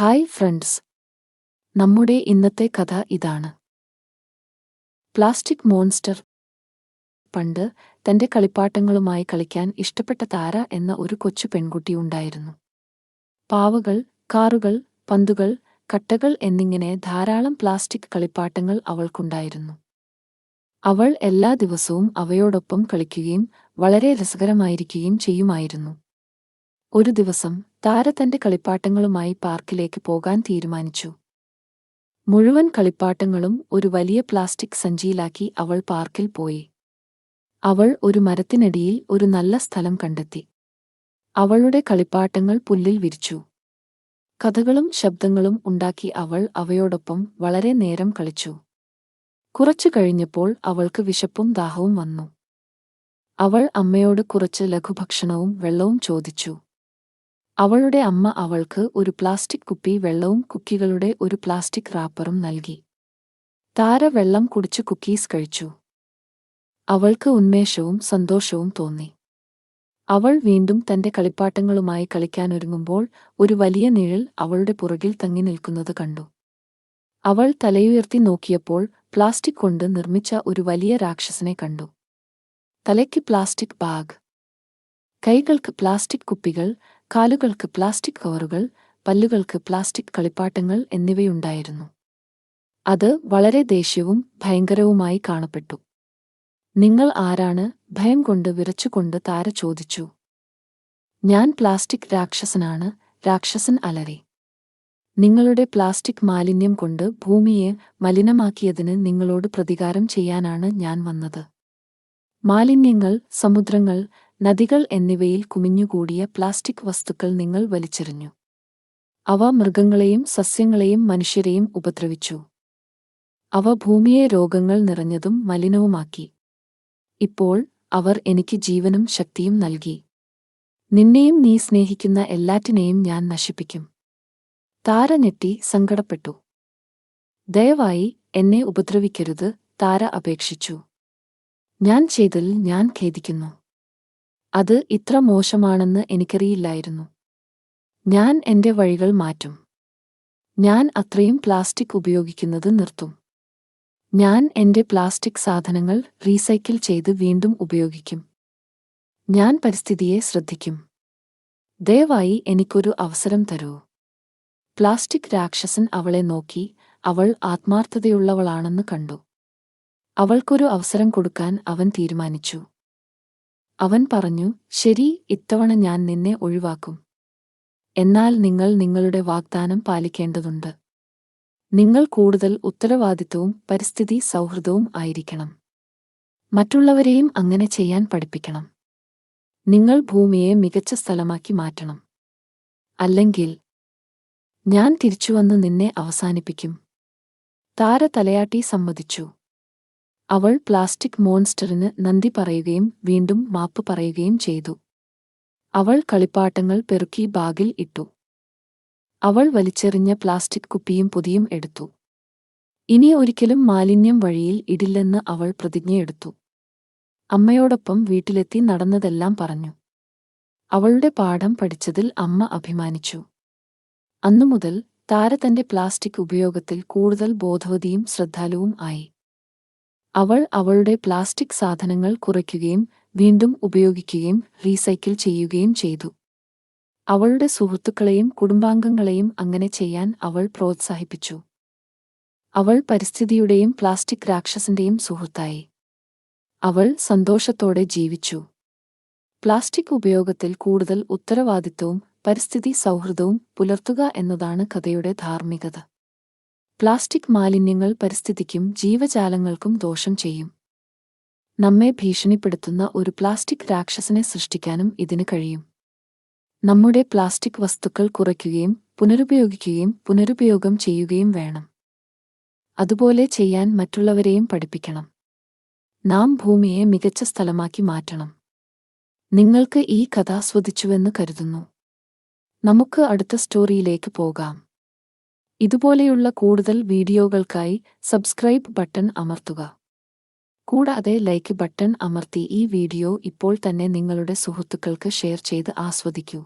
Hi friends നമ്മുടെ ഇന്നത്തെ കഥ ഇതാണ്. പ്ലാസ്റ്റിക് മോൺസ്റ്റർ പണ്ട് തന്റെ കളിപ്പാട്ടങ്ങളുമായി കളിക്കാൻ ഇഷ്ടപ്പെട്ട താര എന്ന ഒരു കൊച്ചു പെൺകുട്ടിയുണ്ടായിരുന്നു പാവകൾ കാറുകൾ പന്തുകൾ കട്ടകൾ എന്നിങ്ങനെ ധാരാളം പ്ലാസ്റ്റിക് കളിപ്പാട്ടങ്ങൾ അവൾക്കുണ്ടായിരുന്നു. അവൾ എല്ലാ ദിവസവും അവയോടൊപ്പം കളിക്കുകയും വളരെ രസകരമായിരിക്കുകയും ചെയ്യുമായിരുന്നു. ഒരു ദിവസം താര തന്റെ കളിപ്പാട്ടങ്ങളുമായി പാർക്കിലേക്ക് പോകാൻ തീരുമാനിച്ചു. മുഴുവൻ കളിപ്പാട്ടങ്ങളും ഒരു വലിയ പ്ലാസ്റ്റിക് സഞ്ചിയിലാക്കി അവൾ പാർക്കിൽ പോയി. അവൾ ഒരു മരത്തിനടിയിൽ ഒരു നല്ല സ്ഥലം കണ്ടെത്തി. അവളുടെ കളിപ്പാട്ടങ്ങൾ പുല്ലിൽ വിരിച്ചു. കഥകളും ശബ്ദങ്ങളും ഉണ്ടാക്കി അവൾ അവയോടൊപ്പം വളരെ നേരം കളിച്ചു. കുറച്ചു കഴിഞ്ഞപ്പോൾ അവൾക്ക് വിശപ്പും ദാഹവും വന്നു. അവൾ അമ്മയോട് കുറച്ച് ലഘുഭക്ഷണവും വെള്ളവും ചോദിച്ചു. അവളുടെ അമ്മ അവൾക്ക് ഒരു പ്ലാസ്റ്റിക് കുപ്പി വെള്ളവും കുക്കികളുടെ ഒരു പ്ലാസ്റ്റിക് റാപ്പറും നൽകി. താര വെള്ളം കുടിച്ച് കുക്കീസ് കഴിച്ചു. അവൾക്ക് ഉന്മേഷവും സന്തോഷവും തോന്നി. അവൾ വീണ്ടും തന്റെ കളിപ്പാട്ടങ്ങളുമായി കളിക്കാനൊരുങ്ങുമ്പോൾ ഒരു വലിയ നിഴൽ അവളുടെ പുറകിൽ തങ്ങി നിൽക്കുന്നത് കണ്ടു. അവൾ തലയുയർത്തി നോക്കിയപ്പോൾ പ്ലാസ്റ്റിക് കൊണ്ട് നിർമ്മിച്ച ഒരു വലിയ രാക്ഷസനെ കണ്ടു. തലയ്ക്ക് പ്ലാസ്റ്റിക് ബാഗ്. കൈകൾക്ക് പ്ലാസ്റ്റിക് കുപ്പികൾ കാലുകൾക്ക് പ്ലാസ്റ്റിക് കവറുകൾ പല്ലുകൾക്ക് പ്ലാസ്റ്റിക് കളിപ്പാട്ടങ്ങൾ എന്നിവയുണ്ടായിരുന്നു. അത് വളരെ ദേഷ്യവും ഭയങ്കരവുമായി കാണപ്പെട്ടു. നിങ്ങൾ ആരാണ്? ഭയം കൊണ്ട് വിറച്ചുകൊണ്ട് താര ചോദിച്ചു. ഞാൻ പ്ലാസ്റ്റിക് രാക്ഷസനാണ് രാക്ഷസൻ അലറി. നിങ്ങളുടെ പ്ലാസ്റ്റിക് മാലിന്യം കൊണ്ട് ഭൂമിയെ മലിനമാക്കിയതിന് നിങ്ങളോട് പ്രതികാരം ചെയ്യാനാണ് ഞാൻ വന്നത്. മാലിന്യങ്ങൾ സമുദ്രങ്ങൾ നദികൾ എന്നിവയിൽ കുമിഞ്ഞുകൂടിയ പ്ലാസ്റ്റിക് വസ്തുക്കൾ നിങ്ങൾ വലിച്ചെറിഞ്ഞു. അവ മൃഗങ്ങളെയും സസ്യങ്ങളെയും മനുഷ്യരെയും ഉപദ്രവിച്ചു. അവ ഭൂമിയെ രോഗങ്ങൾ നിറഞ്ഞതും മലിനവുമാക്കി. ഇപ്പോൾ അവർ എനിക്ക് ജീവനും ശക്തിയും നൽകി. നിന്നെയും നീ സ്നേഹിക്കുന്ന എല്ലാറ്റിനെയും ഞാൻ നശിപ്പിക്കും. താര ഞെട്ടി സങ്കടപ്പെട്ടു. ദയവായി എന്നെ ഉപദ്രവിക്കരുത് താര അപേക്ഷിച്ചു. ഞാൻ ചെയ്തതിൽ ഞാൻ ഖേദിക്കുന്നു. അത് ഇത്ര മോശമാണെന്ന് എനിക്കറിയില്ലായിരുന്നു. ഞാൻ എന്റെ വഴികൾ മാറ്റും. ഞാൻ അത്രയും പ്ലാസ്റ്റിക് ഉപയോഗിക്കുന്നത് നിർത്തും. ഞാൻ എന്റെ പ്ലാസ്റ്റിക് സാധനങ്ങൾ റീസൈക്കിൾ ചെയ്ത് വീണ്ടും ഉപയോഗിക്കും. ഞാൻ പരിസ്ഥിതിയെ ശ്രദ്ധിക്കും. ദയവായി എനിക്കൊരു അവസരം തരൂ. പ്ലാസ്റ്റിക് രാക്ഷസൻ അവളെ നോക്കി അവൾ ആത്മാർത്ഥതയുള്ളവളാണെന്ന് കണ്ടു. അവൾക്കൊരു അവസരം കൊടുക്കാൻ അവൻ തീരുമാനിച്ചു. അവൻ പറഞ്ഞു ശരി ഇത്തവണ ഞാൻ നിന്നെ ഒഴിവാക്കും. എന്നാൽ നിങ്ങൾ നിങ്ങളുടെ വാഗ്ദാനം പാലിക്കേണ്ടതുണ്ട്. നിങ്ങൾ കൂടുതൽ ഉത്തരവാദിത്വവും പരിസ്ഥിതി സൗഹൃദവും ആയിരിക്കണം. മറ്റുള്ളവരെയും അങ്ങനെ ചെയ്യാൻ പഠിപ്പിക്കണം. നിങ്ങൾ ഭൂമിയെ മികച്ച സ്ഥലമാക്കി മാറ്റണം. അല്ലെങ്കിൽ ഞാൻ തിരിച്ചുവന്ന് നിന്നെ അവസാനിപ്പിക്കും. താര തലയാട്ടി സമ്മതിച്ചു. അവൾ പ്ലാസ്റ്റിക് മോൺസ്റ്ററിന് നന്ദി പറയുകയും വീണ്ടും മാപ്പ് പറയുകയും ചെയ്തു. അവൾ കളിപ്പാട്ടങ്ങൾ പെറുക്കി ബാഗിൽ ഇട്ടു. അവൾ വലിച്ചെറിഞ്ഞ പ്ലാസ്റ്റിക് കുപ്പിയും പൊതിയും എടുത്തു. ഇനി ഒരിക്കലും മാലിന്യം വഴിയിൽ ഇടില്ലെന്ന് അവൾ പ്രതിജ്ഞയെടുത്തു അമ്മയോടൊപ്പം വീട്ടിലെത്തി നടന്നതെല്ലാം പറഞ്ഞു. അവളുടെ പാഠം പഠിച്ചതിൽ അമ്മ അഭിമാനിച്ചു. അന്നുമുതൽ താര തന്റെ പ്ലാസ്റ്റിക് ഉപയോഗത്തിൽ കൂടുതൽ ബോധവതിയും ശ്രദ്ധാലുവും ആയി. അവൾ അവളുടെ പ്ലാസ്റ്റിക് സാധനങ്ങൾ കുറയ്ക്കുകയും വീണ്ടും ഉപയോഗിക്കുകയും റീസൈക്കിൾ ചെയ്യുകയും ചെയ്തു. അവളുടെ സുഹൃത്തുക്കളെയും കുടുംബാംഗങ്ങളെയും അങ്ങനെ ചെയ്യാൻ അവൾ പ്രോത്സാഹിപ്പിച്ചു. അവൾ പരിസ്ഥിതിയുടെയും പ്ലാസ്റ്റിക് രാക്ഷസന്റെയും സുഹൃത്തായി. അവൾ സന്തോഷത്തോടെ ജീവിച്ചു. പ്ലാസ്റ്റിക് ഉപയോഗത്തിൽ കൂടുതൽ ഉത്തരവാദിത്വവും പരിസ്ഥിതി സൗഹൃദവും പുലർത്തുക എന്നതാണ് കഥയുടെ ധാർമ്മികത. പ്ലാസ്റ്റിക് മാലിന്യങ്ങൾ പരിസ്ഥിതിക്കും ജീവജാലങ്ങൾക്കും ദോഷം ചെയ്യും. നമ്മെ ഭീഷണിപ്പെടുത്തുന്ന ഒരു പ്ലാസ്റ്റിക് രാക്ഷസനെ സൃഷ്ടിക്കാനും ഇതിന് കഴിയും. നമ്മുടെ പ്ലാസ്റ്റിക് വസ്തുക്കൾ കുറയ്ക്കുകയും പുനരുപയോഗിക്കുകയും പുനരുപയോഗം ചെയ്യുകയും വേണം. അതുപോലെ ചെയ്യാൻ മറ്റുള്ളവരെയും പഠിപ്പിക്കണം. നാം ഭൂമിയെ മികച്ച സ്ഥലമാക്കി മാറ്റണം. നിങ്ങൾക്ക് ഈ കഥ ആസ്വദിച്ചുവെന്ന് കരുതുന്നു. നമുക്ക് അടുത്ത സ്റ്റോറിയിലേക്ക് പോകാം. ഇതുപോലെയുള്ള കൂടുതൽ വീഡിയോകൾക്കായി സബ്സ്ക്രൈബ് ബട്ടൺ അമർത്തുക. കൂടാതെ ലൈക്ക് ബട്ടൺ അമർത്തി ഈ വീഡിയോ ഇപ്പോൾ തന്നെ നിങ്ങളുടെ സുഹൃത്തുക്കൾക്ക് ഷെയർ ചെയ്ത് ആസ്വദിക്കൂ.